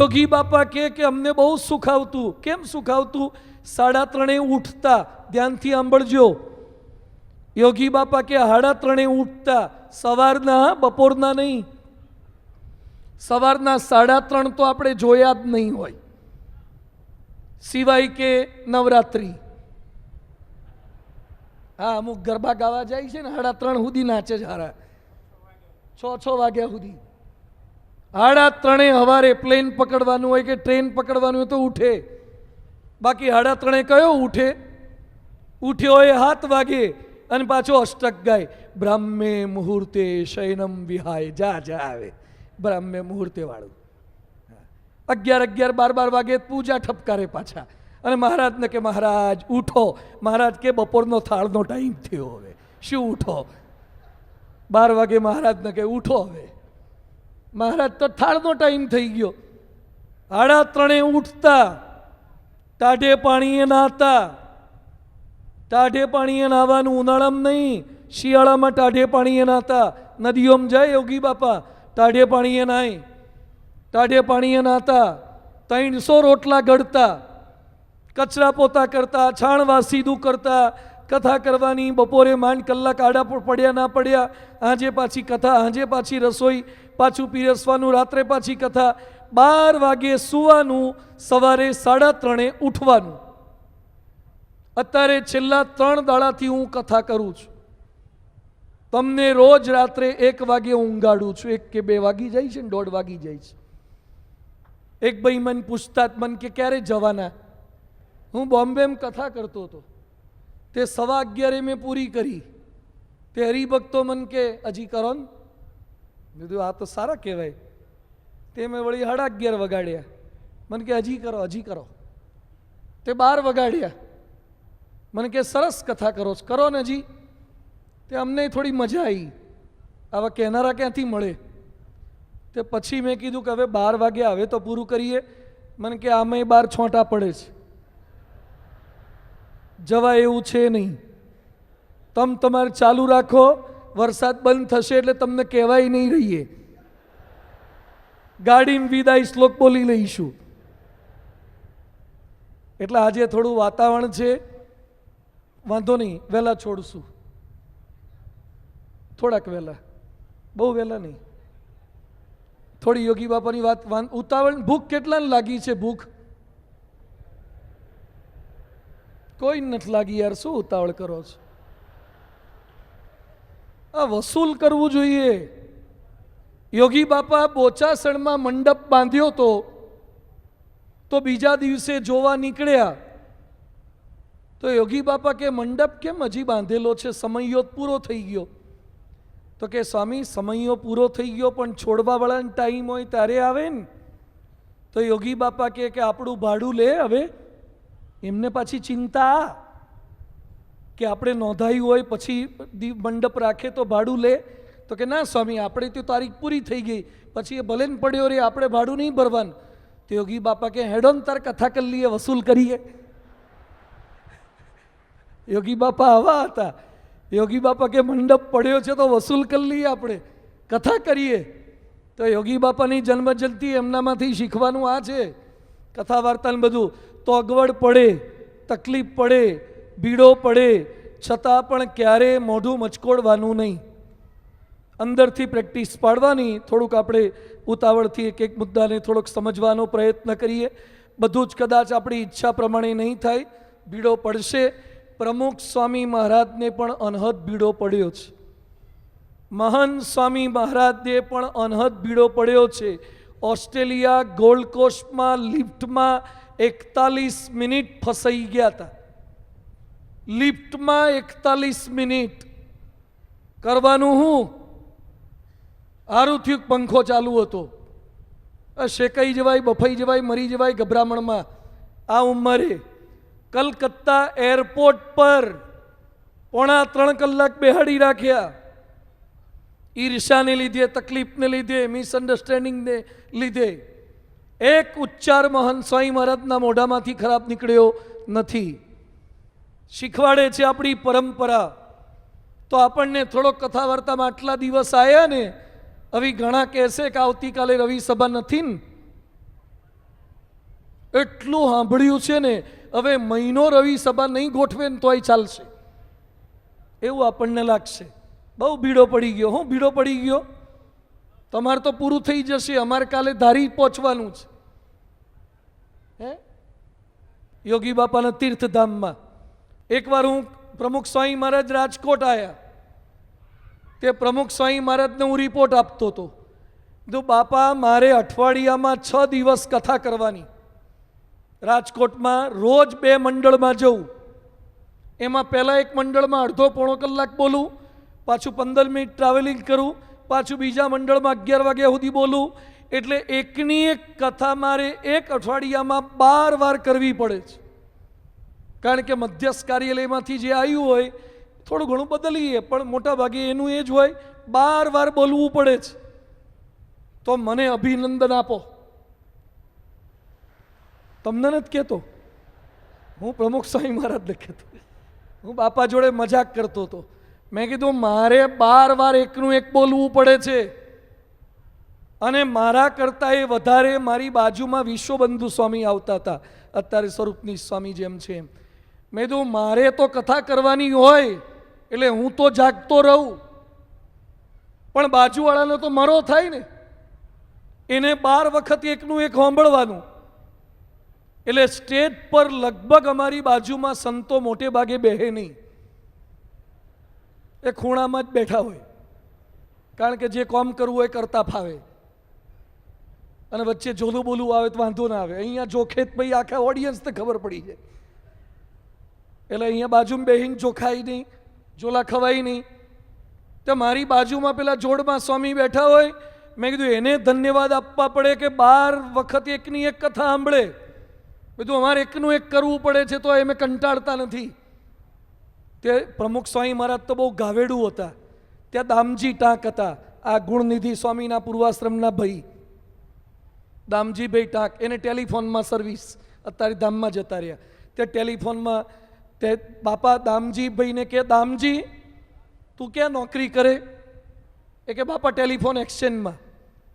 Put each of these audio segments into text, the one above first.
યોગી બાપા કહે કે અમને બહુ સુખ આવતું. કેમ સુખ આવતું? સાડા ત્રણે ઉઠતા, ધ્યાનથી સાંભળજો. યોગી બાપા કે સાડા ત્રણે ઉઠતા, સવારના, બપોરના નહીં. સવારના સાડા ત્રણ તો આપણે જોયા જ નહીં હોય. સિવાય કે નવરાત્રિ. હા, અમુક ગરબા ગાવા જાય છે ને સાડા ત્રણ સુધી નાચે જ હારા. છ છ વાગ્યા સુધી. સાડા ત્રણે હવારે પ્લેન પકડવાનું હોય કે ટ્રેન પકડવાનું હોય તો ઉઠે. બાકી સાડા ત્રણે કયો ઉઠે? ઉઠ્યો એ હાથ વાગે અને પાછો અષ્ટક ગાય. બ્રાહ્મે મુહૂર્તે શયનમ વિહાય. જા જા આવે. બ્રાહ્મે મુહૂર્તે વાળું. અગિયાર અગિયાર, બાર બાર વાગે પૂજા ઠપકારે પાછા. અને મહારાજને કે, મહારાજ, ઉઠો. મહારાજ કે, બપોરનો થાળનો ટાઈમ થયો હવે. શું ઉઠો? બાર વાગે મહારાજને કે, ઉઠો હવે. મહારાજ, તો થાળનો ટાઈમ થઈ ગયો. આડા ત્રણે ઉઠતા, ટાઢે પાણીએ નાહતા. ટાઢે પાણીએ નાહવાનું ઉનાળામાં નહીં, શિયાળામાં ટાઢે પાણીએ નાહતા. નદીઓમાં જાય યોગી બાપા, ટાઢે પાણીએ નાય ટાઢે પાણીએ નાહતા, ત્રણસો રોટલા ગળતા. કચરા પોતા કરતા છાણ સીધું કરતા. કથા કરવાની, બપોરે માંડ કલાક આડા પડ્યા ના પડ્યા. આજે પાછી કથા, આજે પાછી રસોઈ. પાછું પીરસવાનું રાત્રે પાછી કથા બાર વાગે સુવાનું, સવારે સાડા ત્રણે ઉઠવાનું. અત્યારે છેલ્લા ત્રણ દાડાથી હું કથા કરું છું. તમને રોજ રાત્રે એક વાગે ઊંઘાડું છું. એક કે બે વાગી જાય છે ને દોઢ વાગી જાય છે. એક ભાઈ મન પૂછતા મન કે ક્યારે જવાના? હું બોમ્બે કથા કરતો હતો. તે સવા અગિયારે મેં પૂરી કરી. તે હરિભક્તો મન કે, હજી કરો ને. મેં આ તો સારા કહેવાય. તે મેં વળી સાડા અગિયાર વગાડ્યા. મને કે, હજી કરો હજી કરો. તે બાર વગાડ્યા. મને કે, સરસ કથા કરો કરો ને હજી. તે અમને થોડી મજા આવી આવા કહેનારા ક્યાંથી મળે? તે પછી મેં કીધું કે, હવે બાર વાગે આવે તો પૂરું કરીએ. મને કે, આમાં બાર છોંટા પડે છે. જવાય એવું છે નહીં. તમ તમારે ચાલુ રાખો. વરસાદ બંધ થશે એટલે તમને કહેવાય નહીં રહીએ. ગાડીમાં વિદાય શ્લોક બોલી લઈશું. એટલે આજે થોડું વાતાવરણ છે. વાંધો નહીં, વહેલા છોડશું. થોડાક વહેલા. બહુ વહેલા નહીં. થોડી યોગી બાપાની વાત ઉતાવળ, ભૂખ કેટલાને લાગી છે ભૂખ? કોઈ નથી લાગી યાર, શું ઉતાવળ કરો છો? આ વસૂલ કરવું જોઈએ. યોગી બાપા બોચાસણમાં મંડપ બાંધ્યો તો તો બીજા દિવસે જોવા નીકળ્યા. તો યોગી બાપા કે, મંડપ કેમ હજી બાંધેલો છે? સમયો પૂરો થઈ ગયો. તો કે, સ્વામી, સમયો પૂરો થઈ ગયો, પણ છોડવાવાળાને ટાઈમ હોય ત્યારે આવે ને. તો યોગી બાપા કે આપણું ભાડું લે હવે, એમને પાછી ચિંતા કે આપણે નોંધાયું હોય, પછી મંડપ રાખે તો ભાડું લે. તો કે ના સ્વામી, આપણે તો તારીખ પૂરી થઈ ગઈ. પછી એ ભલે પડ્યો રે, આપણે ભાડું નહીં ભરવાનું. તો યોગી બાપા કે, હેડો ને તાર કથા કરી લઈએ, વસૂલ કરીએ. યોગી બાપા આવા હતા. યોગી બાપા કે, મંડપ પડ્યો છે તો વસૂલ કરી લઈએ આપણે. કથા કરીએ. તો યોગી બાપાની જન્મજયંતિ એમનામાંથી શીખવાનું આ છે. કથા વાર્તાને બધું. તો અગવડ પડે, તકલીફ પડે ભીડો પડે, છતાં પણ ક્યારે મોઢું મચકોડવાનું નહીં. અંદરથી પ્રેક્ટિસ પાડવાની, થોડુંક આપણે ઉતાવળથી એક એક મુદ્દાને થોડોક સમજવાનો પ્રયત્ન કરીએ. બધું જ કદાચ આપણી ઈચ્છા પ્રમાણે નહીં થાય ભીડો પડશે. પ્રમુખ સ્વામી મહારાજને પણ અનહદ ભીડો પડ્યો છે. મહાન સ્વામી મહારાજને પણ અનહદ ભીડો પડ્યો છે. ઓસ્ટ્રેલિયા ગોલ્ડ કોસ્ટમાં, લિફ્ટમાં એકતાલીસ મિનિટ ફસાઈ ગયા હતા. લિફ્ટમાં એકતાલીસ મિનિટ કરવાનું હું. સારું પંખો ચાલુ હતો. શેકાઈ જવાય, બફાઈ જવાય, મરી જવાય ગભરામણમાં. આ ઉંમરે કલકત્તા એરપોર્ટ પર પોણા ત્રણ કલાક બેહાડી રાખ્યા. ઈર્ષાને લીધે, તકલીફને લીધે, મિસઅન્ડરસ્ટેન્ડિંગને લીધે. એક ઉચ્ચાર મહાન સ્વામી મહારાજના મોઢામાંથી ખરાબ નીકળ્યો નથી. શીખવાડે છે આપણી પરંપરા. તો આપણને થોડોક કથા વાર્તામાં આટલા દિવસ આવ્યા ને, હવે ઘણા કહેશે કે આવતીકાલે રવિ સભા નથી ને. એટલું સાંભળ્યું છે ને, હવે મહિનો રવિ સભા નહીં ગોઠવે ને તોય ચાલશે. એવું આપણને લાગશે. બહુ ભીડો પડી ગયો. હું ભીડો પડી ગયો? તમારે તો પૂરું થઈ જશે. અમારે કાલે ધારી પહોંચવાનું છે. હે? યોગી બાપાના તીર્થધામમાં. એકવાર હું પ્રમુખ સ્વામી મહારાજ રાજકોટ આવ્યા તે પ્રમુખ સ્વામી મહારાજને હું રિપોર્ટ આપતો હતો. તો બાપા, મારે અઠવાડિયામાં છ દિવસ કથા કરવાની. રાજકોટમાં રોજ બે મંડળમાં જવું. એમાં પહેલાં એક મંડળમાં અડધો પોણો કલાક બોલું, પાછું પંદર મિનિટ ટ્રાવેલિંગ કરું, પાછું બીજા મંડળમાં અગિયાર વાગ્યા સુધી બોલું. એટલે એકની એક કથા મારે એક અઠવાડિયામાં બાર વાર કરવી પડે છે. કારણ કે મધ્યસ્થ કાર્યાલયમાંથી જે આવ્યું હોય, થોડું ઘણું બદલીએ, પણ મોટા ભાગે એનું એ જ હોય, બાર વાર બોલવું પડે છે. તો મને અભિનંદન આપો. તમને નથી કહેતો. હું પ્રમુખ સ્વામી મહારાજને કહેતો. હું બાપા જોડે મજાક કરતો હતો. મેં કીધું, મારે બાર વાર એકનું એક બોલવું પડે છે. અને મારા કરતાં એ વધારે મારી બાજુમાં વિશ્વબંધુ સ્વામી આવતા હતા. અત્યારે સ્વરૂપની સ્વામી જેમ છે એમ. મેં કીધું, મારે તો કથા કરવાની હોય, એટલે હું તો જાગતો રહું. પણ બાજુવાળાનો તો મરો થાય ને. એને બાર વખત એકનું એક સાંભળવાનું. એટલે સ્ટેજ પર લગભગ અમારી બાજુમાં સંતો મોટે ભાગે બેહે નહીં. એ ખૂણામાં જ બેઠા હોય. કારણ કે જે કોમ કરવું હોય કરતા ફાવે. અને વચ્ચે જોલું બોલું આવે તો વાંધો ના આવે. અહીંયા જોખેત ભાઈ આખા ઓડિયન્સને ખબર પડી જાય. એટલે અહીંયા બાજુમાં બેહીને જોખાય નહીં જોલા ખવાય નહીં. તો મારી બાજુમાં પેલા જોડમાં સ્વામી બેઠા હોય, મેં કીધું, એને ધન્યવાદ આપવા પડે કે બાર વખત એકની એક કથા સાંભળે? બધું અમારે એકનું એક કરવું પડે છે, તો એમે કંટાળતા નથી. તે પ્રમુખ સ્વામી મહારાજ તો બહુ ગાવેડું હતા. ત્યાં દામજી ટાંક હતા, આ ગુણનિધિ સ્વામીના પૂર્વાશ્રમના ભાઈ. દામજીભાઈ ટાંક, એને ટેલિફોનમાં સર્વિસ અત્યારે ધામમાં જતા રહ્યા. તે ટેલિફોનમાં તે બાપા દામજીભાઈને કે, દામજી, તું ક્યાં નોકરી કરે? એ કે, બાપા, ટેલિફોન એક્સચેન્જમાં.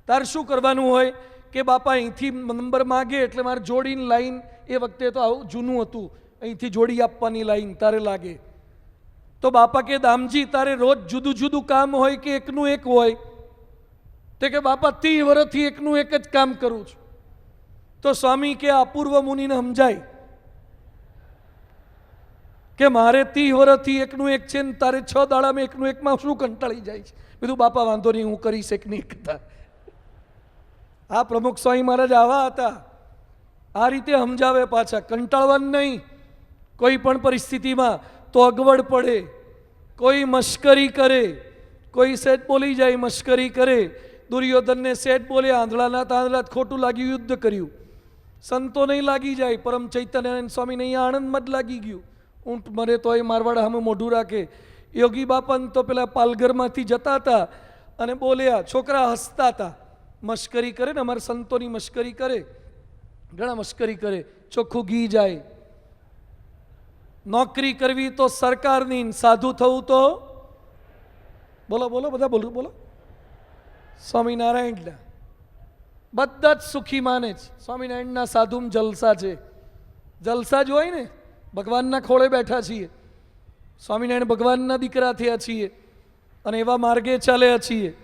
તારે શું કરવાનું હોય કે, બાપા, અહીંથી નંબર માગે એટલે મારે જોડીને લાઈન. એ વખતે તો આવું જૂનું હતું. અહીંથી જોડી આપવાની લાઈન તારે લાગે. તો બાપા કે, દામજી, તારે રોજ જુદું જુદું કામ હોય કે એકનું એક હોય? તે કે, બાપા, ત્રીસ વર્ષથી એકનું એક જ કામ કરું છું. તો સ્વામી કે, અપૂર્વ મુનિને સમજાય. કે મારે ત્રીસ વર્ષથી એકનું એક છે ને તારે છ દાડામાં એકનું એકમાં શું કંટાળી જાય છે? બીજું બાપા, વાંધો નહીં, હું કરીશ એકની એક કથા આ પ્રમુખ સ્વામી મહારાજ આવા હતા. આ રીતે સમજાવે પાછા, કંટાળવાનું નહીં. કોઈ પણ પરિસ્થિતિમાં તો અગવડ પડે. કોઈ મશ્કરી કરે. કોઈ સેટ બોલી જાય, મશ્કરી કરે. દુર્યોધનને સેટ બોલે, આંધળાના તાંધળા ખોટું લાગ્યું, યુદ્ધ કર્યું. સંતો નહીં લાગી જાય. પરમ ચૈતન્યાનંદ સ્વામીને અહીંયા આનંદમાં જ લાગી ગયું. ઊંટ મરે તો એ મારવાડા સામે મોઢું રાખે. યોગી બાપન તો પેલા પાલઘરમાંથી જતા હતા અને બોલ્યા, છોકરા હસતા હતા મશ્કરી કરે ને, અમારા સંતોની મશ્કરી કરે. ઘણા મશ્કરી કરે. ચોખ્ખું ઘી જાય. નોકરી કરવી તો સરકારની સાધુ થવું તો? બોલો બોલો, બધા બોલો બોલો. સ્વામિનારાયણના. બધા જ સુખી માને છે. સ્વામિનારાયણના સાધુમ જલસા છે. જલસા જ હોય ને? ભગવાનના ખોળે બેઠા છીએ. સ્વામિનારાયણ ભગવાનના દીકરા થયા છીએ અને એવા માર્ગે ચાલ્યા છીએ.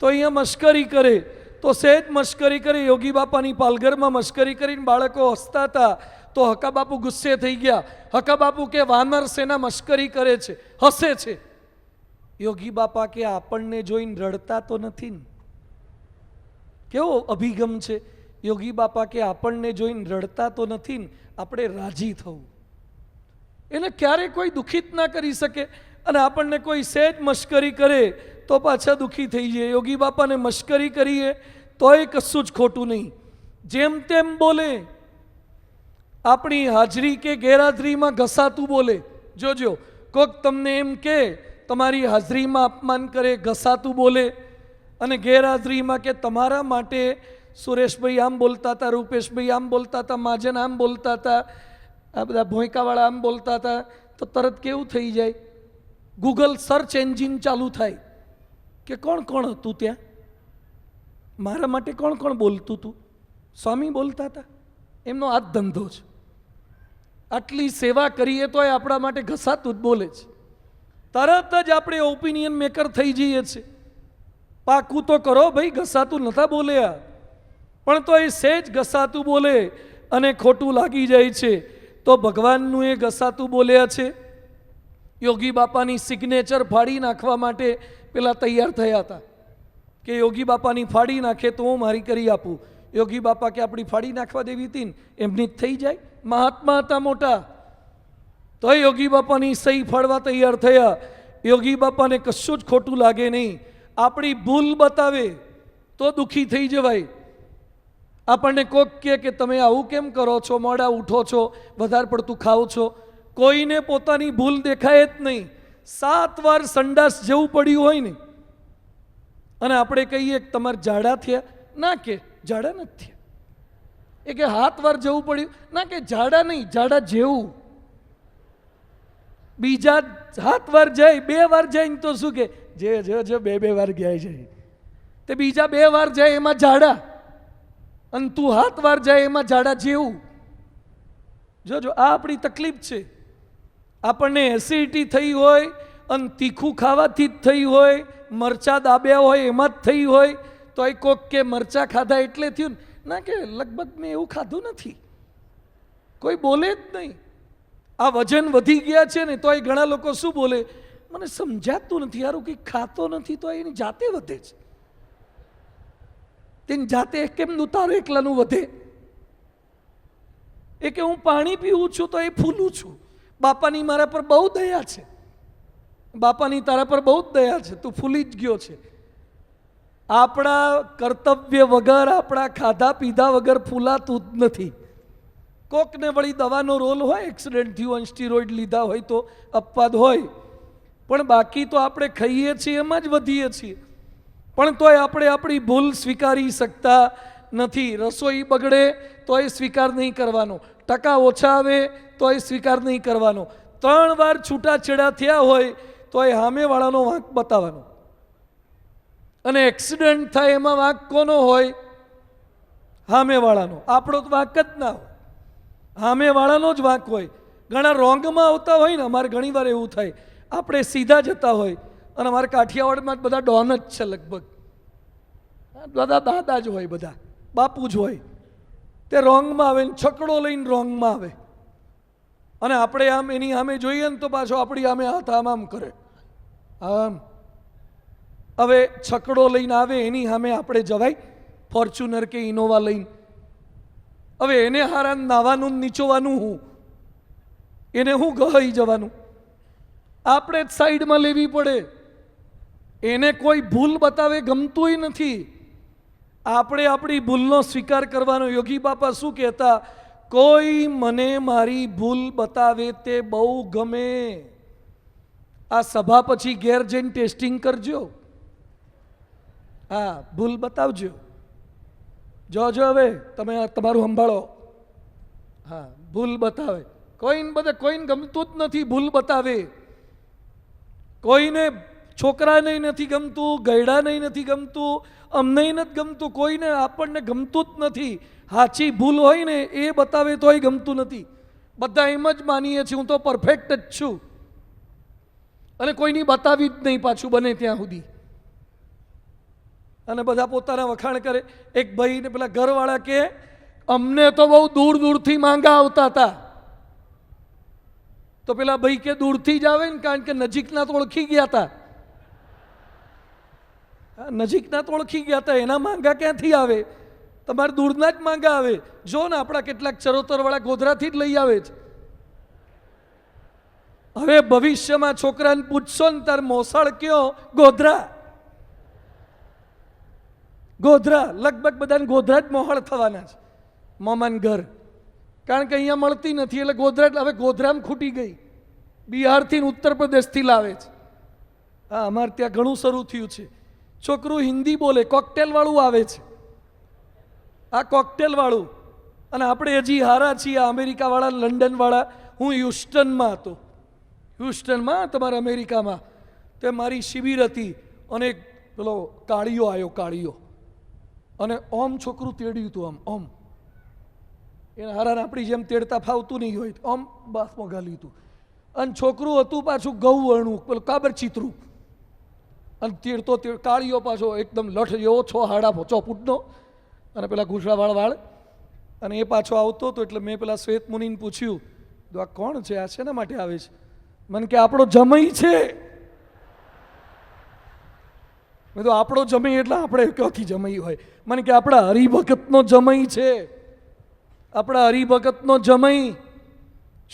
તો અહીંયા મશ્કરી કરે, તો સહેજ મશ્કરી કરે, યોગી બાપાની પાલઘરમાં મશ્કરી કરીને બાળકો હસતા હતા, તો હકા બાપુ ગુસ્સે થઈ ગયા. હકા બાપુ કે વાનર સેના મશ્કરી કરે છે, હસે છે. યોગી બાપા કે આપણને જોઈને રડતા તો નથી ને? કેવો અભિગમ છે? યોગી બાપા કે આપણને જોઈને રડતા તો નથી ને, આપણે રાજી થવું. એને ક્યારે કોઈ દુખિત ના કરી શકે અને આપણને કોઈ સહેજ મશ્કરી કરે તો પાછા દુઃખી થઈ જાય યોગી બાપાને મશ્કરી કરીએ તોય કશું જ ખોટું નહીં. જેમ તેમ બોલે. આપણી હાજરી કે ગેરહાજરીમાં ઘસાતું બોલે. જોજો, કોક તમને એમ કે, તમારી હાજરીમાં અપમાન કરે, ઘસાતું બોલે. અને ગેરહાજરીમાં કે, તમારા માટે સુરેશભાઈ આમ બોલતા હતા, રૂપેશભાઈ આમ બોલતા હતા, માજન આમ બોલતા હતા, આ બધા ભોંયકાવાળા આમ બોલતા હતા, તો તરત કેવું થઈ જાય? ગૂગલ સર્ચ એન્જિન ચાલુ થાય કે કોણ કોણ હતું ત્યાં? મારા માટે કોણ કોણ બોલતું હતું? સ્વામી બોલતા હતા. એમનો આ ધંધો છે. આટલી સેવા કરીએ તો એ આપણા માટે ઘસાતું જ બોલે છે. તરત જ આપણે ઓપિનિયન મેકર થઈ જઈએ છીએ. પાકું તો કરો ભાઈ, ઘસાતું નતા બોલ્યા. પણ તો એ સહેજ ઘસાતું બોલે અને ખોટું લાગી જાય છે. તો ભગવાનનું એ ઘસાતું બોલ્યા છે. યોગી બાપાની સિગ્નેચર ફાડી નાખવા માટે પેલા તૈયાર થયા હતા. કે યોગી બાપાની ફાડી નાખે તો હું મારી કરી આપું. યોગી બાપા કે આપણી ફાડી નાખવા દેવી હતી એમની જ થઈ જાય. મહાત્મા હતા મોટા. તો યોગી બાપાની સહી ફાડવા તૈયાર થયા. યોગી બાપાને કશું જ ખોટું લાગે નહીં. આપણી ભૂલ બતાવે તો દુઃખી થઈ જવાય. આપણને કોક કહે કે તમે આવું કેમ કરો છો, મોડા ઉઠો છો, વધારે પડતું ખાઓ છો. કોઈને પોતાની ભૂલ દેખાય જ નહીં. સાત વાર સંડાસ જેવું પડ્યું હોય ને. અને આપણે કહીએ કે તમારે જાડા થયા? ના કે, જાડા નથી થયા. એ કે હાથ વાર જવું પડ્યું? ના કે, જાડા નહીં, જાડા જેવું. બીજા હાથ વાર જાય, બે વાર જાય ને તો શું કે? જે જે જે, બે બે વાર ગયા જાય તે બીજા બે વાર જાય, એમાં જાડા. અને તું હાથ વાર જાય એમાં જાડા જેવું. જોજો, આ આપણી તકલીફ છે. આપણને એસિડિટી થઈ હોય, અને તીખું ખાવાથી જ થઈ હોય, મરચા દાબ્યા હોય એમાં જ થઈ હોય તો એ કોક કે મરચા ખાધા એટલે થયું ને. ના કે, લગભગ મેં એવું ખાધું નથી. કોઈ બોલે જ નહીં. આ વજન વધી ગયા છે ને તો એ ઘણા લોકો શું બોલે? મને સમજાતું નથી. યારું કંઈ ખાતો નથી તો એની જાતે વધે છે. તેની જાતે કેમ તારું એકલાનું વધે? એ કે હું પાણી પીવું છું તો એ ફૂલું છું. બાપાની મારા પર બહુ દયા છે. બાપાની તારા પર બહુ જ દયા છે. તું ફૂલી જ ગયો છે. આપણા કર્તવ્ય વગર, આપણા ખાધા પીધા વગર ફૂલાતું જ નથી. કોકને વળી દવાનો રોલ હોય, એક્સિડન્ટ થયું હોય સ્ટીરોઇડ લીધા હોય તો અપવાદ હોય. પણ બાકી તો આપણે ખાઈએ છીએ, એમાં જ વધીએ છીએ. પણ તોય આપણે આપણી ભૂલ સ્વીકારી શકતા નથી. રસોઈ બગડે તો એ સ્વીકાર નહીં કરવાનો. ટકા ઓછા આવે તો એ સ્વીકાર નહીં કરવાનો. ત્રણ વાર છૂટાછેડા થયા હોય તો એ સામેવાળાનો વાંક બતાવવાનો. અને એક્સિડન્ટ થાય એમાં વાંક કોનો હોય? સામેવાળાનો. આપણો તો વાંક જ ના હોય. સામેવાળાનો જ વાંક હોય. ઘણા રોંગમાં આવતા હોય ને, અમારે ઘણીવાર એવું થાય. આપણે સીધા જતા હોય. અને અમારે કાઠિયાવાડમાં બધા ડોન જ છે લગભગ. બધા દાદા જ હોય બધા, બાપુ જ હોય. તે રોંગમાં આવે ને છકડો લઈને રોંગમાં આવે. અને આપણે આમ એની સામે જોઈએ ને તો પાછો આપણી સામે હાથ આમ આમ કરે. આમ. હવે છકડો લઈને આવે, એની સામે આપણે જવાય. ફોર્ચ્યુનર કે ઇનોવા લઈને. હવે એને હારા નાવાનું નીચોવાનું હું? એને હું ગહાઈ જવાનું? આપણે જ સાઈડમાં લેવી પડે. એને કોઈ ભૂલ બતાવે ગમતુંય નથી. આપણે આપણી ભૂલનો સ્વીકાર કરવાનો યોગી બાપા શું કહેતા? કોઈ મને મારી ભૂલ બતાવે તે બહુ ગમે. આ સભા પછી ઘેર જઈને ટેસ્ટિંગ કરજો. હા, ભૂલ બતાવજો. જોજો હવે તમે તમારું સંભાળો. હા, ભૂલ બતાવે. કોઈને બધે, કોઈને ગમતું જ નથી ભૂલ બતાવે. કોઈને છોકરાને નથી ગમતું ગયડાને નથી ગમતું, અમને નથી ગમતું, કોઈને આપણને ગમતું જ નથી. સાચી ભૂલ હોય ને એ બતાવે તોય ગમતું નથી. બધા એમ જ માનીએ છીએ, હું તો પરફેક્ટ જ છું. અને કોઈની બતાવી જ નહીં પાછું બને ત્યાં સુધી. અને બધા પોતાના વખાણ કરે. એક ભાઈને પેલા ઘરવાળા કે, અમને તો બહુ દૂર દૂરથી માંગા આવતા હતા તો પેલા ભાઈ કે, દૂરથી જ આવે ને, કારણ કે નજીકના તો ઓળખી ગયા હતા નજીકના તો ઓળખી ગયા હતા, એના માંગા ક્યાંથી આવે? તમારે દૂરના જ માંગા આવે. જો ને આપણા કેટલાક ચરોતરવાળા ગોધરાથી જ લઈ આવે છે. હવે ભવિષ્યમાં છોકરાને પૂછશો ને તાર મોસાળ કયો? ગોધરા. ગોધરા. લગભગ બધાને ગોધરા જ મોહળ થવાના છે. મોમાન ઘર. કારણ કે અહીંયા મળતી નથી, એટલે ગોધરા હવે ગોધરામાં ખૂટી ગઈ. બિહારથી ઉત્તર પ્રદેશથી લાવે છે. હા, અમારે ત્યાં ઘણું શરૂ થયું છે. છોકરું હિન્દી બોલે, કોકટેલવાળું આવે છે. આ કોકટેલવાળું, અને આપણે હજી હારા છીએ અમેરિકાવાળા, લંડનવાળા, હું હ્યુસ્ટનમાં હતો. હ્યુસ્ટનમાં તમારા અમેરિકામાં. તે મારી શિબિર હતી, અને પેલો કાળીઓ આવ્યો કાળીઓ અને ઓમ છોકરું તેડ્યું હતું આમ, ઓમ. એને હારાને આપણી જેમ તેડતા ફાવતું નહીં હોય ઓમ બાથમાં ગાલ્યું હતું. અને છોકરું હતું પાછું ગૌ વર્ણું પેલું કાબર ચિત્રું. અને તીડતો તીડ કાળીઓ પાછો એકદમ લઠ જેવો છો હાડા ચોપૂટનો અને પેલા ઘૂંસળાવાળ વાળ અને એ પાછો આવતો હતો એટલે મેં પેલા શ્વેત મુનિને પૂછ્યું, તો આ કોણ છે? આ શેના માટે આવે છે? મને કે, આપણો જમઈ છે. મેં તો આપણો જમઈ એટલે આપણે ક્યાંથી જમઈ હોય? મને કે, આપણા હરિભગતનો જમઈ છે. આપણા હરિભગતનો જમઈ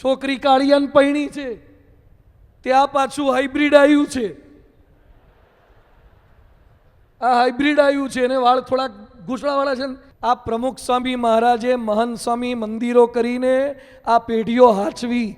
છોકરી કાળિયાન પૈણી છે. ત્યાં પાછું હાઇબ્રિડ આવ્યું છે. આ હાઇબ્રિડ આવ્યું છે એને વાળ થોડાક ઘૂંસળાવાળા છે ને. આ પ્રમુખ સ્વામી મહારાજે મહંત સ્વામી મંદિરો કરીને આ પેઢીઓ હાચવી.